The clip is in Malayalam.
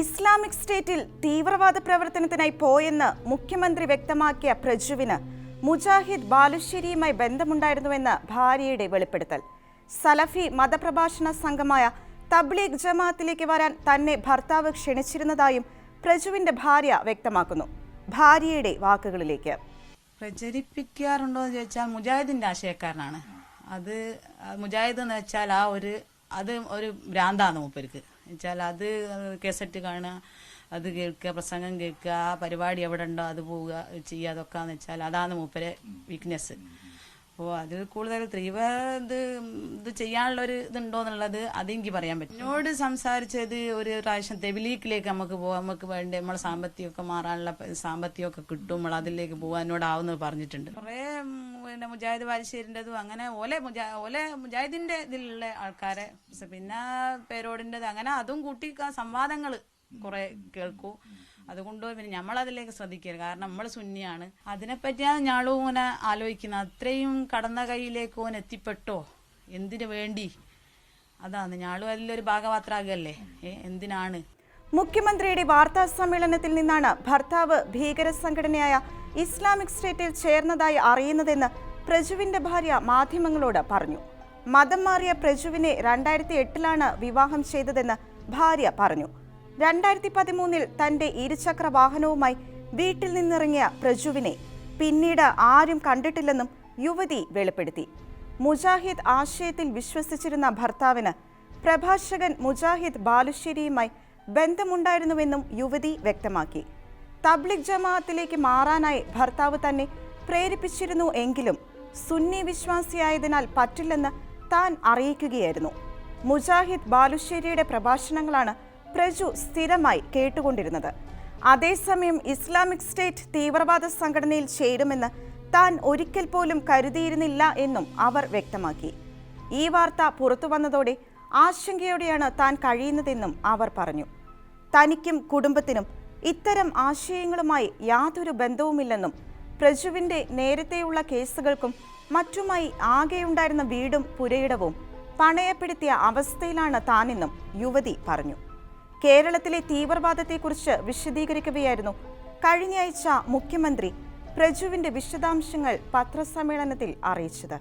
ഇസ്ലാമിക് സ്റ്റേറ്റിൽ തീവ്രവാദ പ്രവർത്തനത്തിനായി പോയെന്ന് മുഖ്യമന്ത്രി വ്യക്തമാക്കിയ പ്രജുവിന് മുജാഹിദ് ബാലുശ്ശേരിയുമായി ബന്ധമുണ്ടായിരുന്നുവെന്ന് ഭാര്യയുടെ വെളിപ്പെടുത്തൽ. സലഫി മതപ്രഭാഷണ സംഘമായ തബ്ലീഗ് ജമാഅത്തിലേക്ക് വരാൻ തന്നെ ഭർത്താവ് ക്ഷണിച്ചിരുന്നതായും പ്രജുവിന്റെ ഭാര്യ വ്യക്തമാക്കുന്നു. ഭാര്യയുടെ വാക്കുകളിലേക്ക്. പ്രചരിപ്പിക്കാറുണ്ടോ എന്ന് ചോദിച്ചാൽ മുജാഹിദിന്റെ ആശയക്കാരനാണ്. അത് മുജാഹിദ് എന്ന് വെച്ചാൽ ആ ഒരു അത് ഒരു ഭ്രാന്താണ് മൂപ്പർക്ക്. വെച്ചാൽ അത് കേസറ്റ് കാണുക അത് കേൾക്കുക പ്രസംഗം കേൾക്കുക ആ പരിപാടി എവിടെ ഉണ്ടോ അത് പോവുക ചെയ്യുക അതൊക്കെ എന്ന് വെച്ചാൽ അതാണ് മൂപ്പരെ വീക്ക്നെസ് അപ്പോൾ അത് കൂടുതൽ തീവ്ര ഇത് ഇത് ചെയ്യാനുള്ള ഒരു ഇതുണ്ടോ എന്നുള്ളത് അതെനിക്ക് പറയാൻ പറ്റും. എന്നോട് സംസാരിച്ചത് ഒരു പ്രാവശ്യം തെബിലീക്കിലേക്ക് നമുക്ക് പോകാം നമുക്ക് വേണ്ട നമ്മളെ സാമ്പത്തികമൊക്കെ മാറാനുള്ള സാമ്പത്തികമൊക്കെ കിട്ടും നമ്മൾ അതിലേക്ക് പോകാൻ എന്നോടാവുന്നത് പറഞ്ഞിട്ടുണ്ട്. കുറേ പിന്നെ മുജാഹിദ് ബാലുശ്ശേരിന്റെതും അങ്ങനെ ഓലെ മുജാ ഓലെ മുജാഹിദിന്റെ ഇതിലുള്ള ആൾക്കാരെ. പിന്നെ പേരോടിന്റെത് അങ്ങനെ അതും കൂട്ടി സംവാദങ്ങൾ കുറെ കേൾക്കൂ. അതുകൊണ്ട് പിന്നെ നമ്മളതിലേക്ക് ശ്രദ്ധിക്കരുത്. കാരണം നമ്മൾ സുന്നിയാണ്. അതിനെപ്പറ്റിയാണ് ഞാളും ഇങ്ങനെ ആലോചിക്കുന്നത് അത്രയും കടന്ന കൈയിലേക്ക് ഓൻ എത്തിപ്പെട്ടോ? എന്തിനു വേണ്ടി? അതാണ്. ഞാളും അതിലൊരു ഭാഗപാത്രാകല്ലേ എന്തിനാണ്? മുഖ്യമന്ത്രിയുടെ വാർത്താ സമ്മേളനത്തിൽ നിന്നാണ് ഭർത്താവ് ഭീകര സംഘടനയായ ഇസ്ലാമിക് സ്റ്റേറ്റിൽ ചേർന്നതായി അറിയുന്നതെന്ന് പ്രജുവിന്റെ ഭാര്യ മാധ്യമങ്ങളോട് പറഞ്ഞു. മതം മാറിയ പ്രജുവിനെ രണ്ടായിരത്തി എട്ടിലാണ് വിവാഹം ചെയ്തതെന്ന് ഭാര്യ പറഞ്ഞു. രണ്ടായിരത്തി പതിമൂന്നിൽ തന്റെ ഇരുചക്ര വാഹനവുമായി വീട്ടിൽ നിന്നിറങ്ങിയ പ്രജുവിനെ പിന്നീട് ആരും കണ്ടിട്ടില്ലെന്നും യുവതി വെളിപ്പെടുത്തി. മുജാഹിദ് ആശയത്തിൽ വിശ്വസിച്ചിരുന്ന ഭർത്താവിന് പ്രഭാഷകൻ മുജാഹിദ് ബാലുശ്ശേരിയുമായി ബന്ധമുണ്ടായിരുന്നുവെന്നും യുവതി വ്യക്തമാക്കി. തബ്ലിഗ് ജമാഅത്തിലേക്ക് മാറാനായി ഭർത്താവ് തന്നെ പ്രേരിപ്പിച്ചിരുന്നു എങ്കിലും സുന്നി വിശ്വാസിയായതിനാൽ പറ്റില്ലെന്ന് താൻ അറിയിക്കുകയായിരുന്നു. മുജാഹിദ് ബാലുശ്ശേരിയുടെ പ്രഭാഷണങ്ങളാണ് പ്രജു സ്ഥിരമായി കേട്ടുകൊണ്ടിരുന്നത്. അതേസമയം ഇസ്ലാമിക് സ്റ്റേറ്റ് തീവ്രവാദ സംഘടനയിൽ ചേരുമെന്ന് താൻ ഒരിക്കൽ പോലും കരുതിയിരുന്നില്ല എന്നും അവർ വ്യക്തമാക്കി. ഈ വാർത്ത പുറത്തു വന്നതോടെ ആശങ്കയോടെയാണ് താൻ കഴിയുന്നതെന്നും അവർ പറഞ്ഞു. തനിക്കും കുടുംബത്തിനും ഇത്തരം ആശയങ്ങളുമായി യാതൊരു ബന്ധവുമില്ലെന്നും പ്രജുവിന്റെ നേരത്തെയുള്ള കേസുകൾക്കും മറ്റുമായി ആകെയുണ്ടായിരുന്ന വീടും പുരയിടവും പണയപ്പെടുത്തിയ അവസ്ഥയിലാണ് താനെന്നും യുവതി പറഞ്ഞു. കേരളത്തിലെ തീവ്രവാദത്തെക്കുറിച്ച് വിശദീകരിക്കുകയായിരുന്നു കഴിഞ്ഞയാഴ്ച മുഖ്യമന്ത്രി പ്രജുവിന്റെ വിശദാംശങ്ങൾ പത്രസമ്മേളനത്തിൽ അറിയിച്ചത്.